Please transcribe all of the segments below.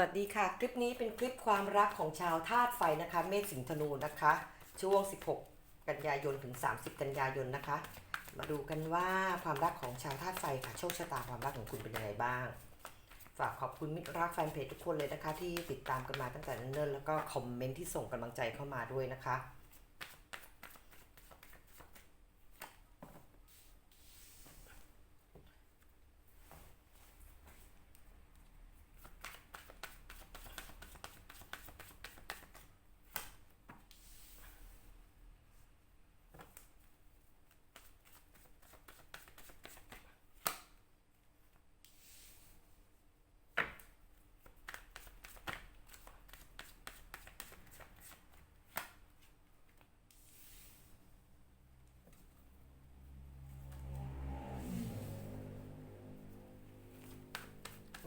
วัสดีค่ะ คลิปนี้เป็นคลิปความรักของชาวธาตุไฟนะคะ เมษสิงห์ธนูนะคะ ช่วง 16 กันยายนถึง 30 กันยายนนะคะ มาดูกันว่าความรักของชาวธาตุไฟค่ะโชคชะตาความรักของคุณเป็นยังไงบ้าง ฝากขอบคุณมิตรรักแฟนเพจทุกคนเลยนะคะ ที่ติดตามกันมาตั้งแต่เนิ่นๆแล้วก็คอมเมนต์ที่ส่งกำลังใจเข้ามาด้วยนะคะ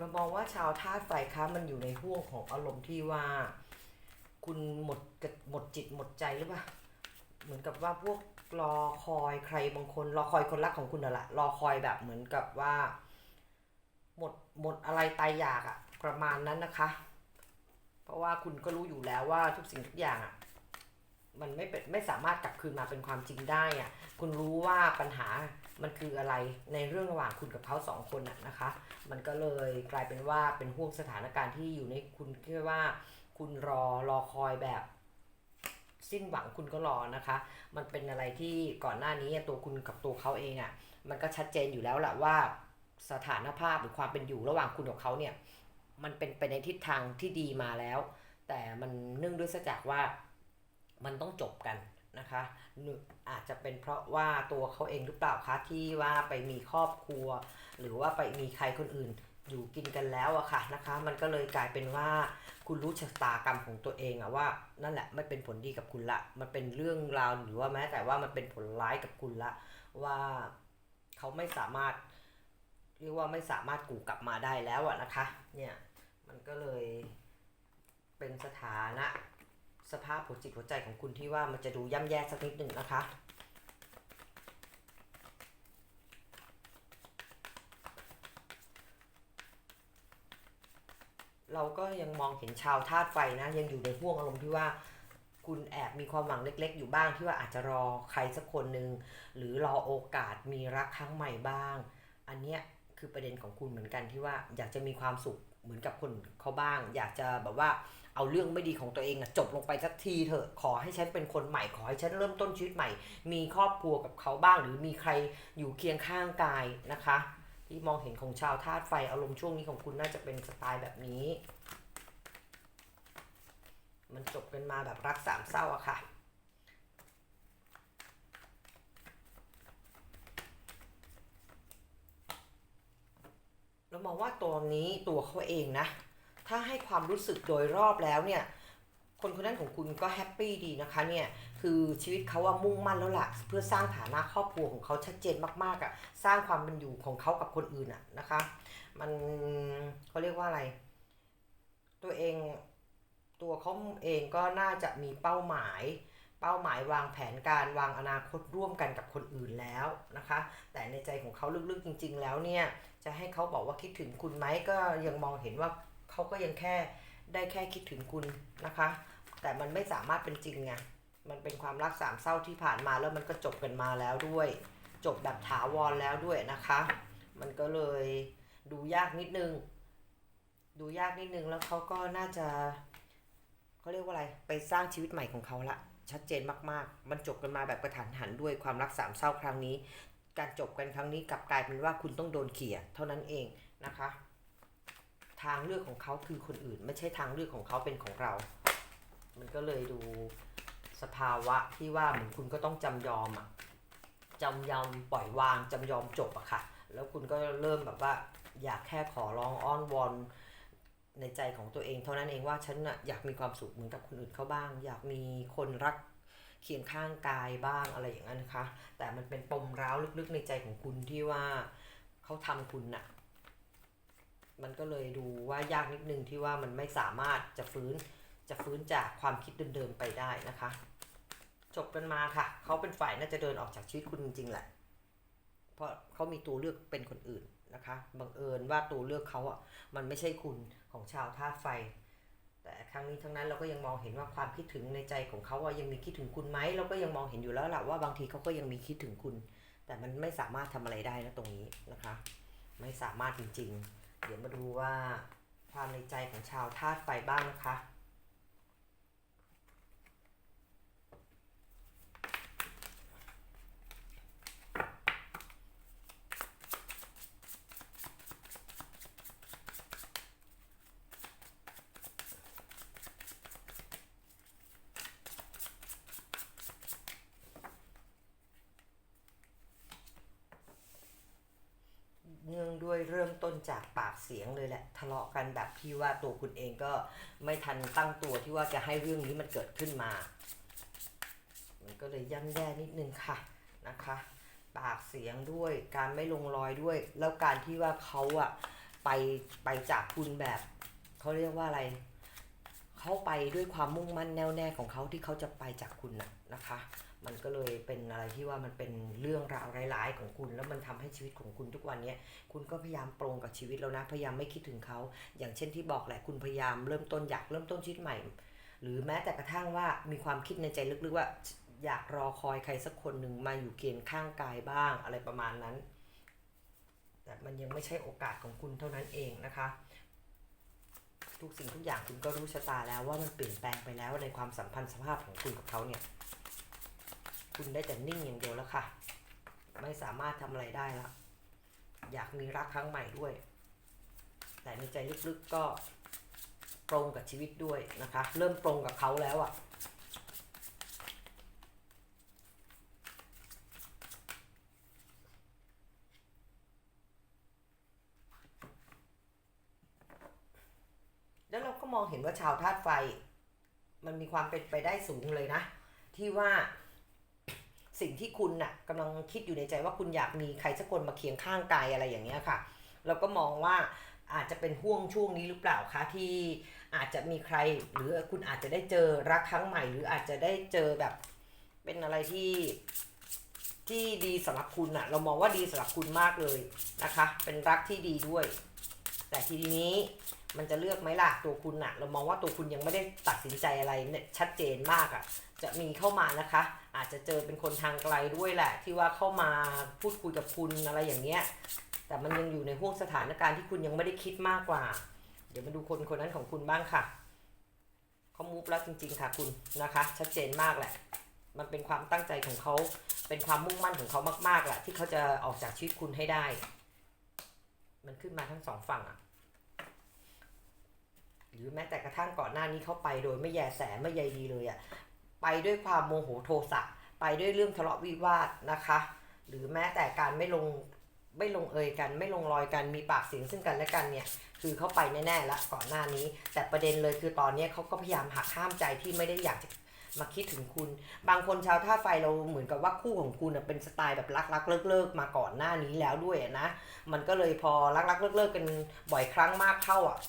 เรามองว่าชาวธาตุไฟคะมันอยู่ในห่วงของอารมณ์ที่ว่า คุณหมดกดหมดจิตหมดใจหรือเปล่าเหมือนกับว่าพวกรอคอยใครบางคนรอคอยคนรักของคุณน่ะละรอคอยแบบเหมือนกับว่า หมดหมดอะไรตายอยากอะประมาณนั้นนะคะ เพราะว่าคุณก็รู้อยู่แล้วว่าทุกสิ่งทุกอย่างอะมันไม่เป็นไม่สามารถกลับคืนมาเป็นความจริงได้อะคุณรู้ว่าปัญหา มันคืออะไรในเรื่องระหว่างคุณกับเขาสองคนน่ะนะคะ มันก็เลยกลายเป็นว่าเป็นห่วงสถานการณ์ที่อยู่ในคุณแค่ว่า คุณรอรอคอยแบบ สิ้นหวังคุณก็รอนะคะ มันเป็นอะไรที่ก่อนหน้านี้ตัวคุณกับตัวเขาเองอะ่ะมันก็ชัดเจนอยู่แล้วแหละว่าสถานภาพหรือความเป็นอยู่ระหว่างคุณกับเขาเนี่ย มันเป็นไปในทิศทางที่ดีมาแล้ว แต่มันเนื่องด้วยซะจากว่ามันต้องจบกัน นะคะหนึ่งอาจจะเป็นเพราะว่าตัวเขาเองหรือเปล่าคะที่ว่าไปมีครอบครัว หรือว่าไปมีใครคนอื่นอยู่กินกันแล้วอะค่ะนะคะ มันก็เลยกลายเป็นว่าคุณรู้ชะตากรรมของตัวเองอะว่า นั่นแหละไม่เป็นผลดีกับคุณละ มันเป็นเรื่องราวหรือว่าแม้แต่ว่ามันเป็นผลร้ายกับคุณละ ว่าเขาไม่สามารถเรียกว่าไม่สามารถกูกลับมาได้แล้วอะนะคะ เนี่ยมันก็เลยเป็นสถานะ สภาพหัวจิตหัวใจของคุณที่ว่ามันจะดูย่ำแย่สักนิดหนึ่งนะคะเราก็ยังมองเห็นชาวธาตุไฟนะ ยังอยู่ในห่วงอารมณ์ที่ว่า คุณแอบมีความหวังเล็ก ๆ อยู่บ้างที่ว่าอาจจะรอใครสักคนหนึ่งหรือรอโอกาสมีรักครั้งใหม่บ้าง อันเนี้ยคือประเด็นของคุณเหมือนกันที่ว่าอยากจะมีความสุขเหมือนกับคนเขาบ้าง อยากจะแบบว่า เอาเรื่องไม่ดีของตัวเองจบลงไปสักทีเถอะขอให้ฉันเป็นคนใหม่ขอให้ฉันเริ่มต้นชีวิตใหม่ มีครอบครัวกับเขาบ้าง หรือมีใครอยู่เคียงข้างกายนะคะ ที่มองเห็นของชาวธาตุไฟอารมณ์ช่วงนี้ของคุณน่าจะเป็นสไตล์แบบนี้ มันจบกันมาแบบรักสามเศร้าอะค่ะเรามองว่าตัวนี้ตัวเขาเองนะ ถ้าให้ความรู้สึกโดยรอบแล้วเนี่ย คนคนนั้นของคุณก็แฮปปี้ดีนะคะเนี่ย คือชีวิตเขาว่ามุ่งมั่นแล้วล่ะ เพื่อสร้างฐานะครอบครัวของเขาชัดเจนมากๆอะ่ะ สร้างความเป็นอยู่ของเขากับคนอื่นอะ่ะนะคะ มันเขาเรียกว่าอะไร ตัวเองตัวเขาเองก็น่าจะมีเป้าหมายเป้าหมายวางแผนการวางอนาคตร่วมกันกับคนอื่นแล้วนะคะ แต่ในใจของเขาลึกๆจริง ๆ แล้วเนี่ย จะให้เขาบอกว่าคิดถึงคุณไหมก็ยังมองเห็นว่า เขาก็ยังแค่ได้แค่คิดถึงคุณนะคะ แต่มันไม่สามารถเป็นจริงไงมันเป็นความรักสามเศร้าที่ผ่านมาแล้วมันก็จบกันมาแล้วด้วย จบแบบถาวรแล้วด้วยนะคะ มันก็เลยดูยากนิดนึง ดูยากนิดนึงแล้วเขาก็น่าจะเขาเรียกว่าอะไรไปสร้างชีวิตใหม่ของเขาละชัดเจนมากๆ มันจบกันมาแบบกระทันหันด้วยความรักสามเศร้าครั้งนี้ การจบกันครั้งนี้กลับกลายเป็นว่าคุณต้องโดนเขี่ยเท่านั้นเองนะคะ ทางเลือกของเขาคือคนอื่น ไม่ใช่ทางเลือกของเขาเป็นของเรา มันก็เลยดูสภาวะที่ว่าเหมือนคุณก็ต้องจำยอมอะจำยอมปล่อยวางจำยอมจบอะค่ะ แล้วคุณก็เริ่มแบบว่าอยากแค่ขอร้องอ้อนวอนในใจของตัวเองเท่านั้นเองว่าฉันนะอยากมีความสุขเหมือนกับคนอื่นเขาบ้าง อยากมีคนรักเคียงข้างกายบ้างอะไรอย่างนั้นนะคะ แต่มันเป็นปมร้าวลึกๆในใจของคุณที่ว่าเขาทำคุณน่ะ มันก็เลยดูว่ายากนิดนึงที่ว่ามันไม่สามารถจะฟื้นจะฟื้นจากความคิดเดิมๆไปได้นะคะ จบกันมาค่ะ เขาเป็นฝ่ายน่าจะเดินออกจากชีวิตคุณจริงๆแหละ เพราะเขามีตัวเลือกเป็นคนอื่นนะคะบังเอิญว่าตัวเลือกเขาอะมันไม่ใช่คุณของชาวธาไฟ แต่ครั้งนี้ทั้งนั้นเราก็ยังมองเห็นว่าความคิดถึงในใจของเขาอะยังมีคิดถึงคุณไหมเราก็ยังมองเห็นอยู่แล้วแหละว่าบางทีเขาก็ยังมีคิดถึงคุณ แต่มันไม่สามารถทำอะไรได้นะตรงนี้นะคะ ไม่สามารถจริง ๆ เดี๋ยวมาดูว่าความในใจของชาวธาตุไฟบ้างนะคะ เนื่องด้วยเริ่มต้นจากปากเสียงเลยแหละ ทะเลาะกันแบบที่ว่าตัวคุณเองก็ไม่ทันตั้งตัวที่ว่าจะให้เรื่องนี้มันเกิดขึ้นมา มันก็เลยย่ำแย่นิดนึงค่ะนะคะ ปากเสียงด้วยการไม่ลงรอยด้วย แล้วการที่ว่าเขาอะไปไปจากคุณแบบเขาเรียกว่าอะไร เขาไปด้วยความมุ่งมั่นแน่วแน่ของเขาที่เขาจะไปจากคุณน่ะนะคะ มันก็เลยเป็นอะไรที่ว่ามันเป็นเรื่องราวร้ายๆของคุณ แล้วมันทำให้ชีวิตของคุณทุกวันนี้คุณก็พยายามปรงกับชีวิตแล้วนะพยายามไม่คิดถึงเขา อย่างเช่นที่บอกแหละคุณพยายามเริ่มต้นอยากเริ่มต้นชีวิตใหม่ หรือแม้แต่กระทั่งว่ามีความคิดในใจลึกๆว่า อยากรอคอยใครสักคนหนึ่งมาอยู่เคียงข้างกายบ้างอะไรประมาณนั้น แต่มันยังไม่ใช่โอกาสของคุณเท่านั้นเองนะคะ ทุกสิ่งทุกอย่างคุณก็รู้ชะตาแล้วว่ามันเปลี่ยนแปลงไปแล้วในความสัมพันธ์สภาพของคุณกับเขาเนี่ย คุณได้แต่นิ่งอย่างเดียวแล้วค่ะ ไม่สามารถทำอะไรได้แล้วอยากมีรักครั้งใหม่ด้วย แต่ในใจลึกๆก็ปรงกับชีวิตด้วยนะคะ เริ่มปรงกับเขาแล้วอะ่ะ แล้วเราก็ มองเห็นว่าชาวธาตุไฟ มันมีความเป็นไปได้สูงเลยนะ ที่ว่าสิ่งที่คุณน่ะกำลังคิดอยู่ในใจว่าคุณอยากมีใครสักคนมาเคียงข้างกายอะไรอย่างเงี้ยค่ะ เราก็มองว่าอาจจะเป็นห่วงช่วงนี้หรือเปล่าคะที่อาจจะมีใครหรือคุณอาจจะได้เจอรักครั้งใหม่ หรืออาจจะได้เจอแบบเป็นอะไรที่ที่ดีสำหรับคุณน่ะเรามองว่าดีสำหรับคุณมากเลยนะคะ เป็นรักที่ดีด้วย แต่ทีนี้ มันจะเลือกไหมล่ะตัวคุณน่ะเรามองว่าตัวคุณยังไม่ได้ตัดสินใจอะไรเนี่ยชัดเจนมากอะจะมีเข้ามานะคะ อาจจะเจอเป็นคนทางไกลด้วยแหละ ที่ว่าเข้ามาพูดคุยกับคุณอะไรอย่างเงี้ยแต่มันยังอยู่ในห่วงสถานการณ์ที่คุณยังไม่ได้คิดมากกว่า เดี๋ยวมาดูคนคนนั้นของคุณบ้างค่ะเขามูฟแล้วจริง ๆ ค่ะคุณนะคะ ชัดเจนมากแหละ มันเป็นความตั้งใจของเขาเป็นความมุ่งมั่นของเขามากๆแหละที่เขาจะออกจากชีวิตคุณให้ได้ มันขึ้นมาทั้งสองฝั่งอะ หรือแม้แต่กระทั่งก่อนหน้านี้เขาไปโดยไม่แยแสไม่ใยดีเลยอะ่ะไปด้วยความโมโหโทสะไปด้วยเรื่องทะเลาะวิวาทนะคะ หรือแม้แต่การไม่ลงไม่ลงเอยกัน ไม่ลงรอยกันมีปากเสียงซึ่งกันและกันเนี่ยคือเขาไปแน่ๆละก่อนหน้านี้ แต่ประเด็นเลยคือตอนนี้เขาก็พยายามหักห้ามใจที่ไม่ได้อยากจะมาคิดถึงคุณ บางคนชาวท่าไฟเราเหมือนกับว่าคู่ของคุณเป็นสไตล์แบบรักๆเลิกๆมาก่อนหน้านี้แล้วด้วยนะ มันก็เลยพอรักๆเลิกๆกันบ่อยครั้งมากเข้าอะ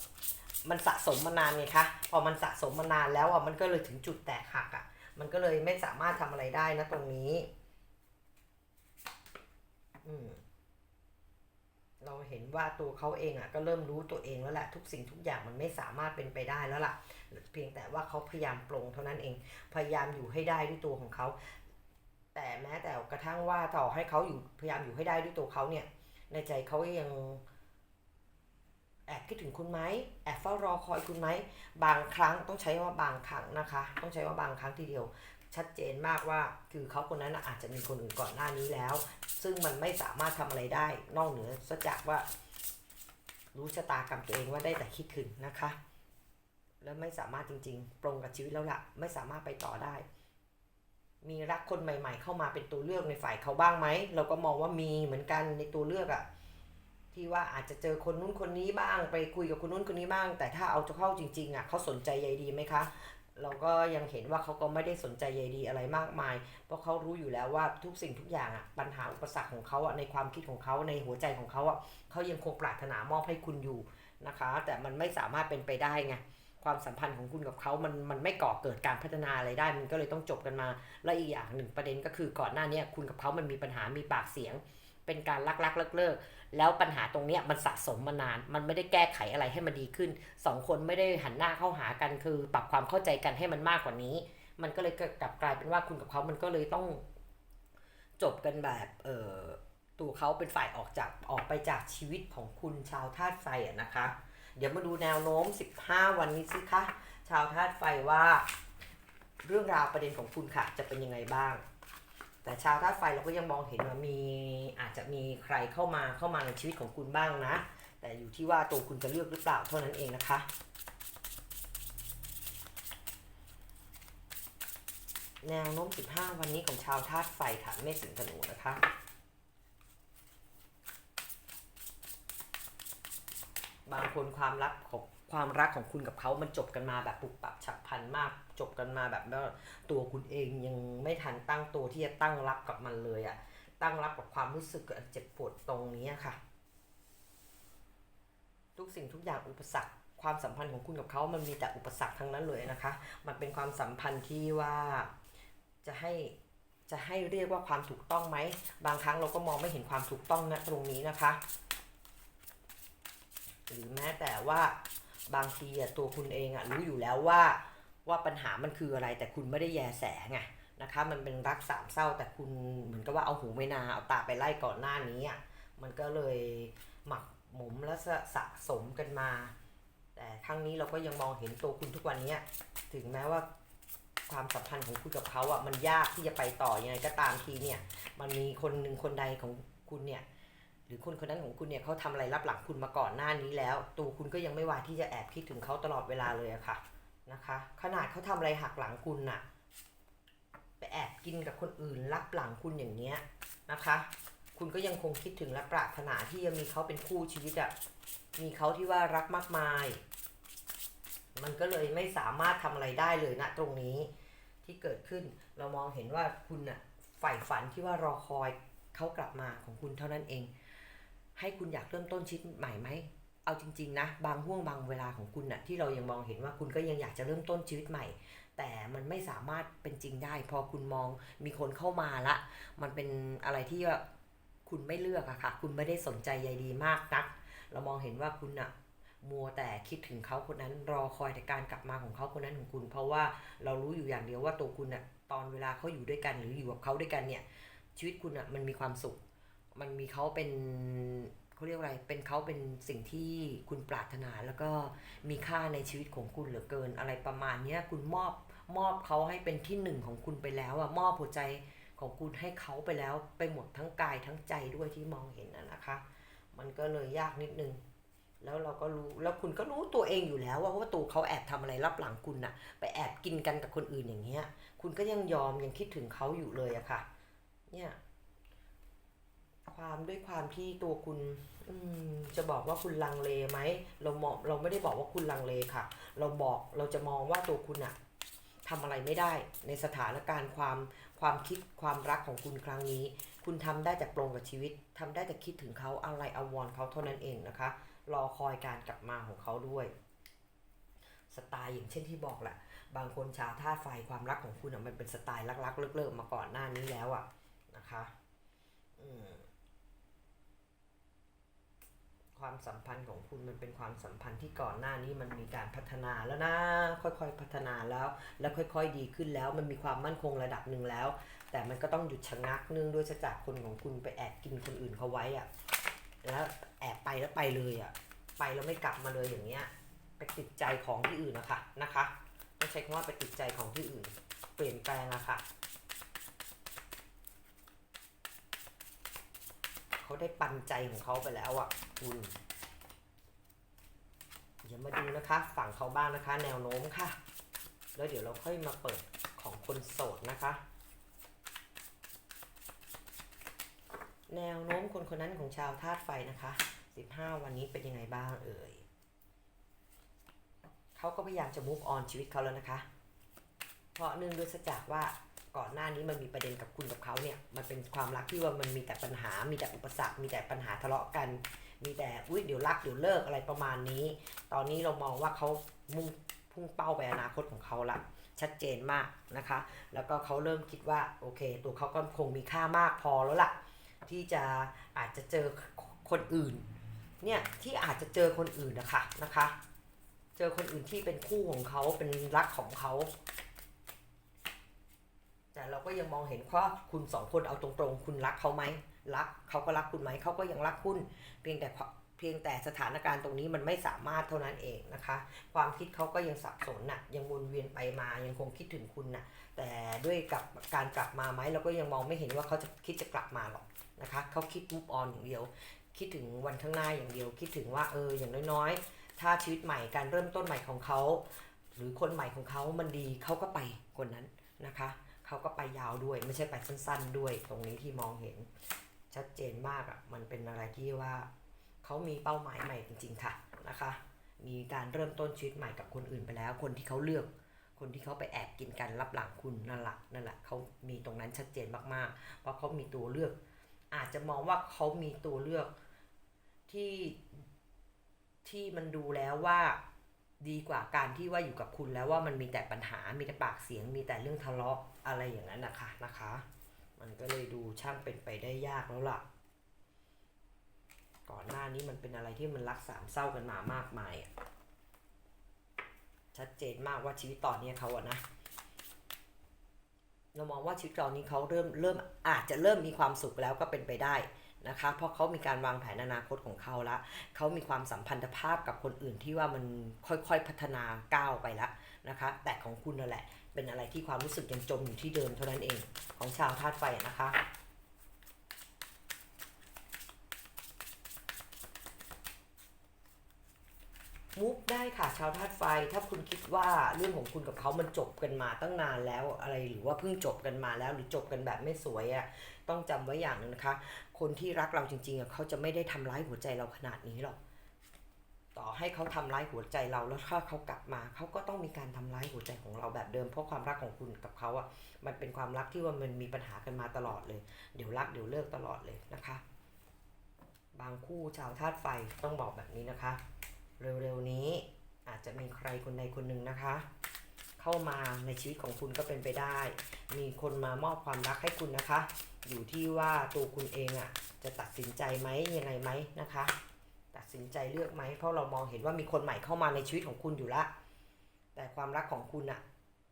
มันสะสมมานานไงคะพอมันสะสมมานานแล้วอะมันก็เลยถึงจุดแตกหักอะมันก็เลยไม่สามารถทำอะไรได้นะตรงนี้อืมเราเห็นว่าตัวเขาเองอะก็เริ่มรู้ตัวเองแล้วแหละทุกสิ่งทุกอย่างมันไม่สามารถเป็นไปได้แล้วล่ะ เพียงแต่ว่าเขาพยายามปลงเท่านั้นเอง พยายามอยู่ให้ได้ด้วยตัวของเขา แต่แม้แต่กระทั่งว่าต่อให้เขาอยู่พยายามอยู่ให้ได้ด้วยตัวเขาเนี่ย ในใจเขายัง อบคิดถึงคุณไหมแอบเฝ้ารอคอยคุณไหมบางครั้งต้องใช้ว่าบางครั้งนะคะ ต้องใช้ว่าบางครั้งทีเดียว ชัดเจนมากว่าคือเขาคนนั้นอาจจะมีคนอื่นก่อนหน้านี้แล้ว ซึ่งมันไม่สามารถทำอะไรได้ นอกเหนือซะจากว่า รู้ชะตากรรมตัวเองว่าได้แต่คิดถึงนะคะ แล้วไม่สามารถจริงๆ ปรงกับชีวิตแล้วละไม่สามารถไปต่อได้ มีรักคนใหม่ ๆ เข้ามาเป็นตัวเลือกในฝ่ายเขาบ้างไหมเราก็มองว่ามีเหมือนกันในตัวเลือกอะ ที่ว่าอาจจะเจอคนนู้นคนนี้บ้าง ไปคุยกับคนนู้นคนนี้บ้าง แต่ถ้าเอาจะเข้าจริงๆอะเขาสนใจใยดีไหมคะ เราก็ยังเห็นว่าเขาก็ไม่ได้สนใจใยดีอะไรมากมาย เพราะเขารู้อยู่แล้วว่าทุกสิ่งทุกอย่างอะปัญหาอุปสรรคของเขาอะในความคิดของเขาในหัวใจของเขาอะเขายังคงปรารถนามอบให้คุณอยู่นะคะ แต่มันไม่สามารถเป็นไปได้ไงความสัมพันธ์ของคุณกับเขามันมันไม่ก่อเกิดการพัฒนาอะไรได้ มันก็เลยต้องจบกันมา และอีกอย่างหนึ่งประเด็นก็คือก่อนหน้านี้คุณกับเขามันมีปัญหามีปากเสียง เป็นการลักลักเลิกเลิก แล้วปัญหาตรงเนี้ยมันสะสมมานาน มันไม่ได้แก้ไขอะไรให้มันดีขึ้นสองคนไม่ได้หันหน้าเข้าหากันคือ ปรับความเข้าใจกันให้มันมากกว่านี้ มันก็เลยกลับกลายเป็นว่าคุณกับเขามันก็เลยต้องจบกันแบบเออตัวเขาเป็นฝ่ายออกจากออกไปจากชีวิตของคุณชาวธาตุไฟอะนะคะ เดี๋ยวมาดูแนวโน้ม 15 วันนี้สิคะชาวธาตุไฟว่า เรื่องราวประเด็นของคุณค่ะจะเป็นยังไงบ้าง แต่ชาวธาตุไฟเราก็ยังมองเห็นว่ามีอาจจะมีใครเข้ามาเข้ามาในชีวิตของคุณบ้างนะ แต่อยู่ที่ว่าตัวคุณจะเลือกหรือเปล่าเท่านั้นเองนะคะแนวโน้ม 15 วันนี้ของชาวธาตุไฟค่ะเมษสิงห์ธนูนะคะ บางคนความรักของ ความรักของคุณกับเขามันจบกันมาแบบปุบปับฉับพลันมาก จบกันมาแบบว่าตัวคุณเองยังไม่ทันตั้งตัวที่จะตั้งรับกับมันเลยอะตั้งรับกับความรู้สึกเจ็บปวดตรงนี้ค่ะ ทุกสิ่งทุกอย่างอุปสรรคความสัมพันธ์ของคุณกับเขามันมีแต่อุปสรรคทั้งนั้นเลยนะคะ มันเป็นความสัมพันธ์ที่ว่าจะให้จะให้เรียกว่าความถูกต้องไหม บางครั้งเราก็มองไม่เห็นความถูกต้องนะตรงนี้นะคะ หรือแม้แต่ว่า บางทีอะตัวคุณเองอะรู้อยู่แล้วว่าว่าปัญหามันคืออะไรแต่คุณไม่ได้แยแสไงนะคะมันเป็นรักสามเศร้าแต่คุณเหมือนกับว่าเอาหูไม่นา เอาตาไปไล่ก่อนหน้านี้อะมันก็เลยหมักหมมและสะสะสมกันมา แต่ครั้งนี้เราก็ยังมองเห็นตัวคุณทุกวันนี้ถึงแม้ว่าความสัมพันธ์ของคุณกับเขาอะมันยากที่จะไปต่อยังไงก็ตามทีเนี่ย มันมีคนหนึ่งคนใดของคุณเนี่ย รือคนคนนั้นของคุณเนี่ยเขาทำอะไรรับหลังคุณมาก่อนหน้านี้แล้ว ตัวคุณก็ยังไม่วายที่จะแอบคิดถึงเขาตลอดเวลาเลยอะค่ะนะคะ ขนาดเขาทำอะไรหักหลังคุณน่ะไปแอบกินกับคนอื่นรับหลังคุณอย่างเนี้ยนะคะ คุณก็ยังคงคิดถึงและปรารถนาที่จะมีเขาเป็นคู่ชีวิตอะมีเขาที่ว่ารักมากมาย มันก็เลยไม่สามารถทำอะไรได้เลยนะตรงนี้ที่เกิดขึ้นเรามองเห็นว่าคุณน่ะใฝ่ฝันที่ว่ารอคอยเขากลับมาของคุณเท่านั้นเอง ให้คุณอยากเริ่มต้นชีวิตใหม่ไหมเอาจริง ๆ นะ บางห่วงบางเวลาของคุณน่ะที่เรายังมองเห็นว่าคุณก็ยังอยากจะเริ่มต้นชีวิตใหม่ แต่มันไม่สามารถเป็นจริงได้ พอคุณมองมีคนเข้ามาละ มันเป็นอะไรที่ว่าคุณไม่เลือกอะค่ะ คุณไม่ได้สนใจใยดีมากนัก เรามองเห็นว่าคุณน่ะมัวแต่คิดถึงเขาคนนั้นรอคอยแต่การกลับมาของเขาคนนั้นของคุณ เพราะว่าเรารู้อยู่อย่างเดียวว่าตัวคุณน่ะตอนเวลาเขาอยู่ด้วยกันหรืออยู่กับเขาด้วยกันเนี่ยชีวิตคุณอะมันมีความสุข มันมีเขาเป็นเขาเรียกว่าอะไรเป็นเขาเป็นสิ่งที่คุณปรารถนา แล้วก็มีค่าในชีวิตของคุณเหลือเกิน อะไรประมาณเนี้ยคุณมอบมอบเขาให้เป็นที่หนึ่งของคุณไปแล้วอะมอบหัวใจของคุณให้เขาไปแล้วไปหมดทั้งกายทั้งใจด้วยที่มองเห็นนะนะคะ มันก็เลยยากนิดนึงแล้วเราก็รู้แล้วคุณก็รู้ตัวเองอยู่แล้วว่าว่าตัวเขาแอบทำอะไรรับหลังคุณน่ะ ไปแอบกินกันกับคนอื่นอย่างเงี้ย คุณก็ยังยอมยังคิดถึงเขาอยู่เลยอะค่ะ เนี่ย ความด้วยความที่ตัวคุณอืจะบอกว่าคุณลังเลไหมเรามองเราไม่ได้บอกว่าคุณลังเลค่ะ เราบอกเราจะมองว่าตัวคุณอะทำอะไรไม่ได้ในสถานการณ์ความความคิดความรักของคุณครั้งนี้ คุณทำได้แต่ปรงกับชีวิตทำได้แต่คิดถึงเขาอะไรอาวรณ์เขาเท่านั้นเองนะคะ รอคอยการกลับมาของเขาด้วยสไตล์อย่างเช่นที่บอกแหละบางคนชาท่าไฟความรักของคุณอะมันเป็นสไตล์รักๆเลิกๆมาก่อนหน้านี้แล้วอะนะคะ อืม ความสัมพันธ์ของคุณมันเป็นความสัมพันธ์ที่ก่อนหน้านี้มันมีการพัฒนาแล้วนะ ค่อยๆพัฒนาแล้ว แล้วค่อย ๆ ดีขึ้นแล้ว มันมีความมั่นคงระดับหนึ่งแล้ว แต่มันก็ต้องหยุดชะงักเนื่องด้วยจากคนของคุณไปแอบกินคนอื่นเขาไว้อะแล้วแอบไปแล้วไปเลยอะไปแล้วไม่กลับมาเลยอย่างเงี้ยไปติดใจของที่อื่นนะคะนะคะต้องใช้คำว่าไปติดใจของที่อื่น เปลี่ยนแปลงอะค่ะ เขาได้ปันใจของเขาไปแล้วอะคุณเดี๋ยวมาดูนะคะ ฝั่งเขาบ้างนะคะ แนวโน้มค่ะ แล้วเดี๋ยวเราค่อยมาเปิดของคนโสดนะคะ แนวโน้มคนคนนั้นของชาวธาตุไฟนะคะ 15 วันนี้เป็นยังไงบ้างเอ่ยเขาก็พยายามจะ move on ชีวิตเขาแล้วนะคะ เพราะเนื่องด้วยจากว่า ก่อนหน้านี้มันมีประเด็นกับคุณกับเขาเนี่ยมันเป็นความรักที่ว่ามันมีแต่ปัญหา มีแต่อุปสรรค มีแต่ปัญหาทะเลาะกัน มีแต่อุ้ยเดี๋ยวรักเดี๋ยวเลิกอะไรประมาณนี้ ตอนนี้เรามองว่าเขามุ่งพุ่งเป้าไปอนาคตของเขาละชัดเจนมากนะคะ แล้วก็เขาเริ่มคิดว่าโอเค ตัวเขาก็คงมีค่ามากพอแล้วล่ะ ที่จะอาจจะเจอคนอื่นเนี่ยที่อาจจะเจอคนอื่นนะคะนะคะ เจอคนอื่นที่เป็นคู่ของเขาเป็นรักของเขา แต่เราก็ยังมองเห็นว่าคุณสองคนเอาตรงๆ คุณรักเขาไหมรักเขาก็รักคุณไหมเขาก็ยังรักคุณ เพียงแต่เพียงแต่สถานการณ์ตรงนี้มันไม่สามารถเท่านั้นเองนะคะ ความคิดเขาก็ยังสับสนน่ะยังวนเวียนไปมายังคงคิดถึงคุณน่ะแต่ด้วยกับการกลับมาไหมเราก็ยังมองไม่เห็นว่าเขาจะคิดจะกลับมาหรอกนะคะเขาคิดมุ v ออนอย่างเดียว คิดถึงวันข้างหน้าอย่างเดียว คิดถึงว่าเอออย่างน้อยๆ ถ้าชีวิตใหม่การเริ่มต้นใหม่ของเขาหรือคนใหม่ของเขามันดีเขาก็ไปคนนั้นนะคะ เขาก็ไปยาวด้วย ไม่ใช่ไปสั้น ๆ ด้วย ตรงนี้ที่มองเห็น ชัดเจนมากอะ่ะมันเป็นอะไรที่ว่าเขามีเป้าหมายใหม่จริง ๆ ค่ะนะคะ มีการเริ่มต้นชีวิตใหม่กับคนอื่นไปแล้ว คนที่เขาเลือก คนที่เขาไปแอบกินกันรับหลังคุณนั่นแหละนั่นแหละเขามีตรงนั้นชัดเจนมากๆ เพราะเขามีตัวเลือก อาจจะมองว่าเขามีตัวเลือกที่ที่มันดูแล้วว่า ดีกว่าการที่ว่าอยู่กับคุณแล้วว่ามันมีแต่ปัญหา มีแต่ปากเสียง มีแต่เรื่องทะเลาะอะไรอย่างนั้นนะคะนะคะ มันก็เลยดูช่างเป็นไปได้ยากแล้วล่ะ ก่อนหน้านี้มันเป็นอะไรที่มันรักสามเศร้ากันมามากมายชัดเจนมากว่าชีวิตตอนนี้เขาอะนะ เรามองว่าชีวิตตอนนี้เขาเริ่มเริ่มอาจจะเริ่มมีความสุขแล้วก็เป็นไปได้ นะคะ เพราะเขามีการวางแผนอนาคตของเขาละเขามีความสัมพันธภาพกับคนอื่นที่ว่ามันค่อยๆพัฒนาก้าวไปละนะคะ แต่ของคุณนั่นแหละ เป็นอะไรที่ความรู้สึกยังจมอยู่ที่เดิมเท่านั้นเองของชาวธาตุไฟนะคะ มุก ได้ค่ะชาวธาตุไฟ ถ้าคุณคิดว่าเรื่องของคุณกับเขามันจบกันมาตั้งนานแล้วอะไรหรือว่าเพิ่งจบกันมาแล้วหรือจบกันแบบไม่สวยอะ่ะต้องจำไว้อย่างหนึ่งนะคะ คนที่รักเราจริงๆอะเขาจะไม่ได้ทำร้ายหัวใจเราขนาดนี้หรอกต่อให้เขาทำร้ายหัวใจเราแล้วถ้าเขากลับมาเขาก็ต้องมีการทำร้ายหัวใจของเราแบบเดิมเพราะความรักของคุณกับเขาอะ่ะมันเป็นความรักที่ว่ามันมีปัญหากันมาตลอดเลย เดี๋ยวรักเดี๋ยวเลิกตลอดเลยนะคะ บางคู่ชาวธาตุไฟต้องบอกแบบนี้นะคะ เร็วๆนี้อาจจะมีใครคนใดคนหนึ่งนะคะ เข้ามาในชีวิตของคุณก็เป็นไปได้ มีคนมามอบความรักให้คุณนะคะ อยู่ที่ว่าตัวคุณเองอะ่ะจะตัดสินใจไหมยังไงไหมนะคะ ตัดสินใจเลือกไหมเพราะเรามองเห็นว่ามีคนใหม่เข้ามาในชีวิตของคุณอยู่ละ แต่ความรักของคุณอะ่ะ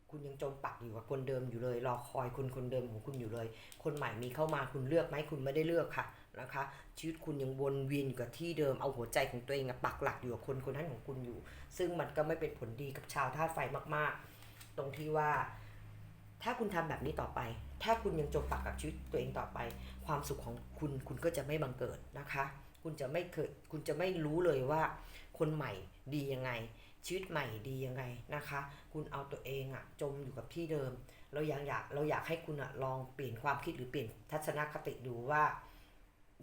คุณยังจมปักอยู่กับคนเดิมอยู่เลย รอคอยคนคนเดิมของคุณอยู่เลย คนใหม่มีเข้ามาคุณเลือกไหมคุณไม่ได้เลือกค่ะ นะคะ ชีวิตคุณยังวนเวียนอยู่กับที่เดิมเอาหัวใจของตัวเองปักหลักอยู่กับคนคนนั้นของคุณอยู่ ซึ่งมันก็ไม่เป็นผลดีกับชาวธาตุไฟมาก ๆ ตรงที่ว่า ถ้าคุณทำแบบนี้ต่อไป ถ้าคุณยังจมปักกับชีวิตตัวเองต่อไป ความสุขของคุณคุณก็จะไม่บังเกิดนะคะ คุณจะไม่เคยคุณจะไม่รู้เลยว่า คนใหม่ดียังไง ชีวิตใหม่ดียังไงนะคะ คุณเอาตัวเองอะจมอยู่กับที่เดิม เรายังอยากเราอยากให้คุณอะลองเปลี่ยนความคิดหรือเปลี่ยนทัศนคติดูว่า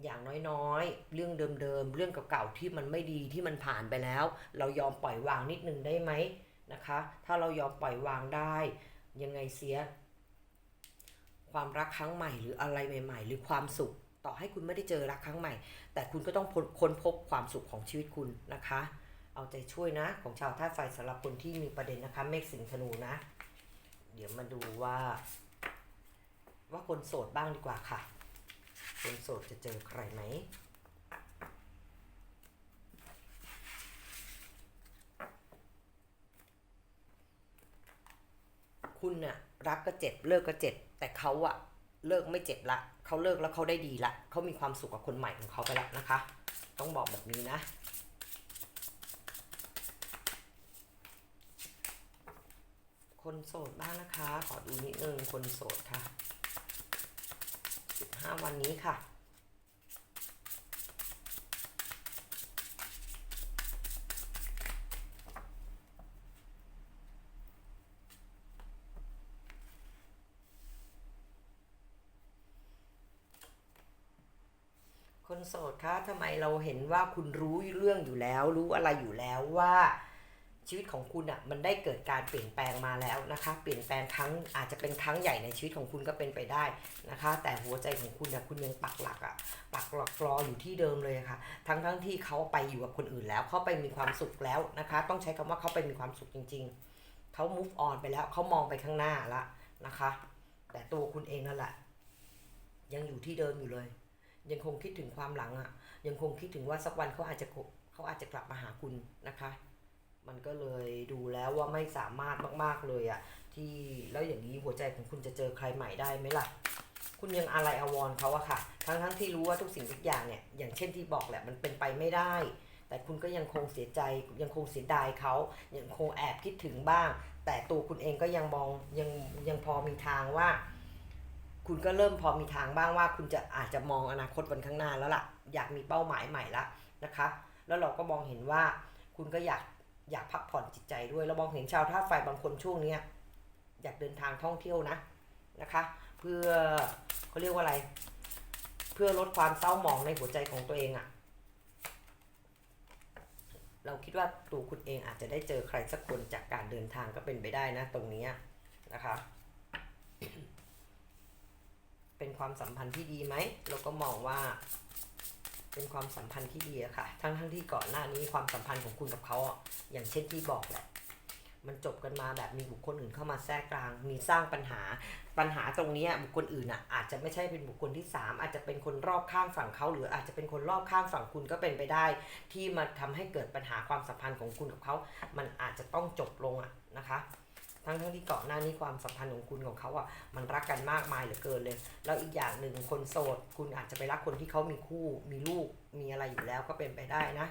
อย่างน้อยๆ เรื่องเดิมๆ เรื่องเก่าๆ ที่มันไม่ดีที่มันผ่านไปแล้ว เรายอมปล่อยวางนิดนึงได้ไหมนะคะ ถ้าเรายอมปล่อยวางได้ ยังไงเสีย ความรักครั้งใหม่หรืออะไรใหม่ ๆ หรือความสุข ต่อให้คุณไม่ได้เจอรักครั้งใหม่ แต่คุณก็ต้องค้นพบความสุขของชีวิตคุณนะคะ เอาใจช่วยนะ ของชาวธาตุไฟสำหรับคนที่มีประเด็นนะคะเมฆสิงห์ธนูนะ เดี๋ยวมาดูว่า ว่าคนโสดบ้างดีกว่าค่ะ คนโสดจะเจอใครไหมคุณน่ะรักก็เจ็บเลิกก็เจ็บ แต่เขาอะเลิกไม่เจ็บละเขาเลิกแล้วเขาได้ดีละเขามีความสุขกับคนใหม่ของเขาไปละนะคะ ต้องบอกแบบนี้นะคนโสดบ้างนะคะ ขอดูนิดนึงคนโสดค่ะ 5 วันนี้ค่ะ คนโสดคะทำไมเราเห็นว่าคุณรู้เรื่องอยู่แล้ว รู้อะไรอยู่แล้วว่า ชีวิตของคุณอะ่ะมันได้เกิดการเปลี่ยนแปลงมาแล้วนะคะ เปลี่ยนแปลงครั้งอาจจะเป็นครั้งใหญ่ในชีวิตของคุณก็เป็นไปได้นะคะ แต่หัวใจของคุณอะ่ะคุณยังปักหลักอะ่ะปักหลักรออยู่ที่เดิมเลยค่ะ ทั้งทั้งที่เขาไปอยู่กับคนอื่นแล้วเขาไปมีความสุขแล้วนะคะ ต้องใช้คำว่าเขาไปมีความสุขจริง ๆเขา move on ไปแล้วเขามองไปข้างหน้าละนะคะ แต่ตัวคุณเองนั่นแหละยังอยู่ที่เดิมอยู่เลย ยังคงคิดถึงความหลังอะ่ะ ยังคงคิดถึงว่าสักวันเขาอาจจะเขาอาจจะกลับมาหาคุณนะคะ มันก็เลยดูแล้วว่าไม่สามารถมาก ๆเลยอะ่ะที่แล้วอย่างนี้หัวใจของคุณจะเจอใครใหม่ได้ไหมล่ะ คุณยังอะไรอาวรเขาอะค่ะ ทั้งทั้งที่รู้ว่าทุกสิ่งทุกอย่างเนี่ยอย่างเช่นที่บอกแหละมันเป็นไปไม่ได้ แต่คุณก็ยังคงเสียใจยังคงเสียดายเขายังคงแอบคิดถึงบ้าง แต่ตัวคุณเองก็ยังมองยังยังพอมีทางว่าคุณก็เริ่มพอมีทางบ้างว่าคุณจะอาจจะมองอนาคตวันข้างหน้าแล้วล่ะ อยากมีเป้าหมายใหม่ละนะคะ แล้วเราก็มองเห็นว่าคุณก็อยาก อยากพักผ่อนจิตใจด้วยเรามองเห็นชาวธาตุไฟบางคนช่วงเนี้ยอยากเดินทางท่องเที่ยวนะนะคะ เพื่อเขาเรียกว่าอะไร เพื่อลดความเศร้าหมองในหัวใจของตัวเองอะเราคิดว่าตัวคุณเองอาจจะได้เจอใครสักคนจากการเดินทางก็เป็นไปได้นะตรงนี้นะคะ เป็นความสัมพันธ์ที่ดีไหมเราก็มองว่า เป็นความสัมพันธ์ที่ดีอะค่ะ ทั้งทั้งที่ก่อนหน้านี้ความสัมพันธ์ของคุณกับเขาอะอย่างเช่นที่บอกแหละ มันจบกันมาแบบมีบุคคลอื่นเข้ามาแทรกกลาง มีสร้างปัญหา ปัญหาตรงนี้บุคคลอื่นอะอาจจะไม่ใช่เป็นบุคคลที่สามอาจจะเป็นคนรอบข้างฝั่งเขาหรืออาจจะเป็นคนรอบข้างฝั่งคุณก็เป็นไปได้ ที่มาทำให้เกิดปัญหาความสัมพันธ์ของคุณกับเขา มันอาจจะต้องจบลงอะนะคะ ทั้งทั้งที่ก่อนหน้านี้ความสัมพันธ์ของคุณของเขาอะมันรักกันมากมายเหลือเกินเลย แล้วอีกอย่างหนึ่งคนโสด คุณอาจจะไปรักคนที่เขามีคู่มีลูกมีอะไรอยู่แล้วก็เป็นไปได้นะ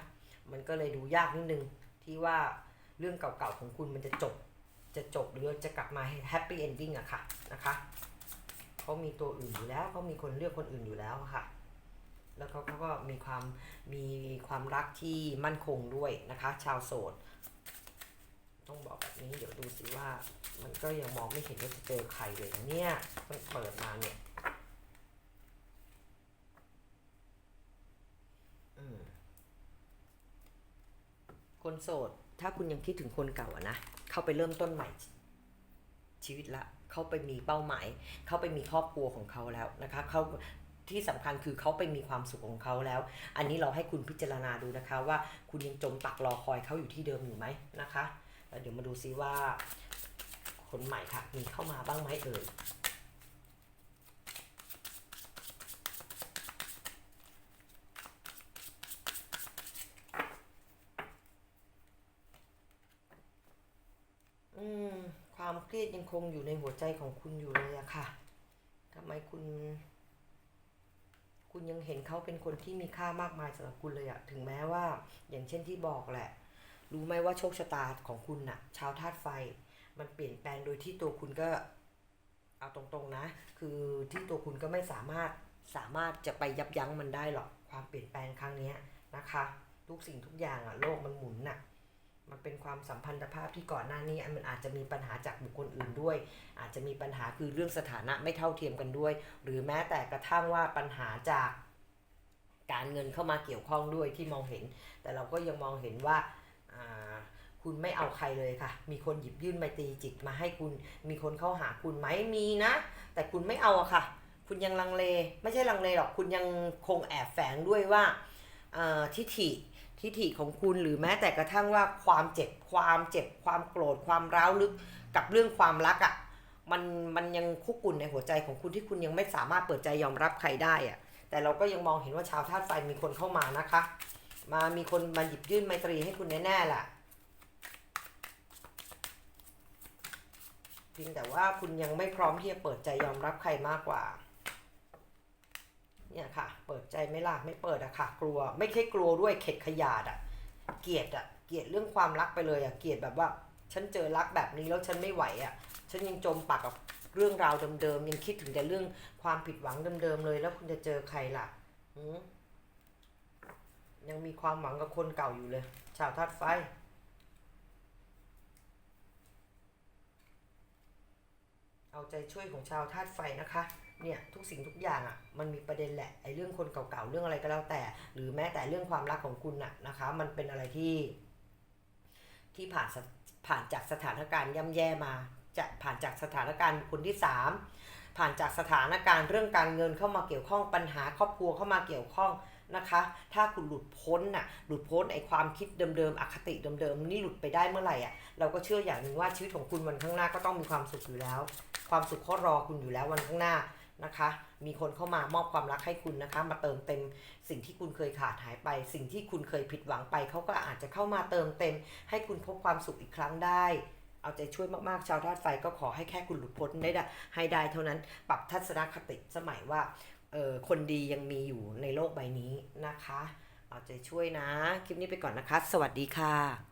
มันก็เลยดูยากนิดนึงที่ว่าเรื่องเก่าๆของคุณมันจะจบ จะจบหรือจะกลับมาแฮปปี้เอนดิ้งอะค่ะนะคะเขามีตัวอื่นอยู่แล้วเขามีคนเลือกคนอื่นอยู่แล้วค่ะ แล้วเขาก็มีความมีความรักที่มั่นคงด้วยนะคะ ชาวโสด ต้องบอกแบบนี้เดี๋ยวดูสิว่า มันก็ยังมองไม่เห็นว่าจะเจอใครเลยนะเนี่ยมันเปิดมาเนี่ยคนโสด ถ้าคุณยังคิดถึงคนเก่าอะนะ เข้าไปเริ่มต้นใหม่ ชีวิตละเข้าไปมีเป้าหมาย เข้าไปมีครอบครัวของเขาแล้วนะคะเขาที่สำคัญคือเขาไปมีความสุขของเขาแล้ว อันนี้เราให้คุณพิจารณาดูนะคะว่าคุณยังจมปักรอคอยเขาอยู่ที่เดิมอยู่ไหมนะคะ แล้วเดี๋ยวมาดูซิว่า คนใหม่ค่ะมีเข้ามาบ้างไหมเอ่ยอืมความเครียดยังคงอยู่ในหัวใจของคุณอยู่เลยอะค่ะทำไมคุณ คุณยังเห็นเขาเป็นคนที่มีค่ามากมายสำหรับคุณเลยอะถึงแม้ว่า อย่างเช่นที่บอกแหละ รู้ไหมว่าโชคชะตาของคุณน่ะ ชาวธาตุไฟ มันเปลี่ยนแปลงโดยที่ตัวคุณก็เอาตรงๆนะ คือที่ตัวคุณก็ไม่สามารถสามารถจะไปยับยั้งมันได้หรอกความเปลี่ยนแปลงครั้งนี้นะคะ ทุกสิ่งทุกอย่างอะโลกมันหมุนน่ะมันเป็นความสัมพันธภาพที่ก่อนหน้านี้มันอาจจะมีปัญหาจากบุคคลอื่นด้วย อาจจะมีปัญหาคือเรื่องสถานะไม่เท่าเทียมกันด้วย หรือแม้แต่กระทั่งว่าปัญหาจากการเงินเข้ามาเกี่ยวข้องด้วยที่มองเห็น แต่เราก็ยังมองเห็นว่า คุณไม่เอาใครเลยค่ะ มีคนหยิบยื่นไมตรีจิตมาให้คุณ มีคนเข้าหาคุณไหมมีนะ แต่คุณไม่เอาอะค่ะ คุณยังลังเล ไม่ใช่ลังเลหรอก คุณยังคงแอบแฝงด้วยว่าทิฐิ ทิฐิของคุณหรือแม้แต่กระทั่งว่าความเจ็บ ความเจ็บ ความโกรธ ความร้าวลึกกับเรื่องความรักอะ่ะ มันมันยังคุกกุ่นในหัวใจของคุณที่คุณยังไม่สามารถเปิดใจยอมรับใครได้อะ่ะ แต่เราก็ยังมองเห็นว่าชาวธาตุไฟมีคนเข้ามานะคะ มามีคนมาหยิบยื่นไมตรีให้คุณแน่ๆแหละเพียงแต่ว่าคุณยังไม่พร้อมที่จะเปิดใจยอมรับใครมากกว่า เนี่ยค่ะ เปิดใจไม่ล่ะไม่เปิดอะค่ะ กลัว ไม่ใช่กลัวด้วยเข็ดขยาดอะเกลียดอะเกลียดเรื่องความรักไปเลยอะเกลียดแบบว่า ฉันเจอรักแบบนี้แล้วฉันไม่ไหวอะฉันยังจมปักกับเรื่องราวเดิมๆยังคิดถึงแต่เรื่องความผิดหวังเดิมๆเลย แล้วคุณจะเจอใครล่ะหืม ยังมีความหวังกับคนเก่าอยู่เลย ชาวธาตุไฟ เอาใจช่วยของชาวธาตุไฟนะคะ เนี่ยทุกสิ่งทุกอย่างอะ่ะมันมีประเด็นแหละไอ้เรื่องคนเก่าๆเรื่องอะไรก็แล้วแต่ หรือแม้แต่เรื่องความรักของคุณน่ะนะคะ มันเป็นอะไรที่ ที่ผ่านผ่านจากสถานการณ์ย่ำแย่มาจะผ่านจากสถานการณ์บุคคนที่สามผ่านจากสถานการณ์เรื่องการเงินเข้ามาเกี่ยวข้องปัญหาครอบครัวเข้ามาเกี่ยวข้อง นะคะ ถ้าคุณหลุดพ้นน่ะ หลุดพ้นไอ้ความคิดเดิมๆ อคติเดิมๆ นี่หลุดไปได้เมื่อไหร่อะ เราก็เชื่ออย่างหนึ่งว่าชีวิตของคุณวันข้างหน้าก็ต้องมีความสุขอยู่แล้ว ความสุขเขารอคุณอยู่แล้ววันข้างหน้านะคะ มีคนเข้ามามอบความรักให้คุณนะคะ มาเติมเต็มสิ่งที่คุณเคยขาดหายไป สิ่งที่คุณเคยผิดหวังไป เขาก็อาจจะเข้ามาเติมเต็ม ให้คุณพบความสุขอีกครั้งได้ เอาใจช่วยมากๆ ชาวธาตุไฟก็ขอให้แค่คุณหลุดพ้นได้ให้ได้เท่านั้น ปรับทัศนคติสมัยว่า คนดียังมีอยู่ในโลกใบนี้นะคะ เอาใจช่วยนะ คลิปนี้ไปก่อนนะคะ สวัสดีค่ะ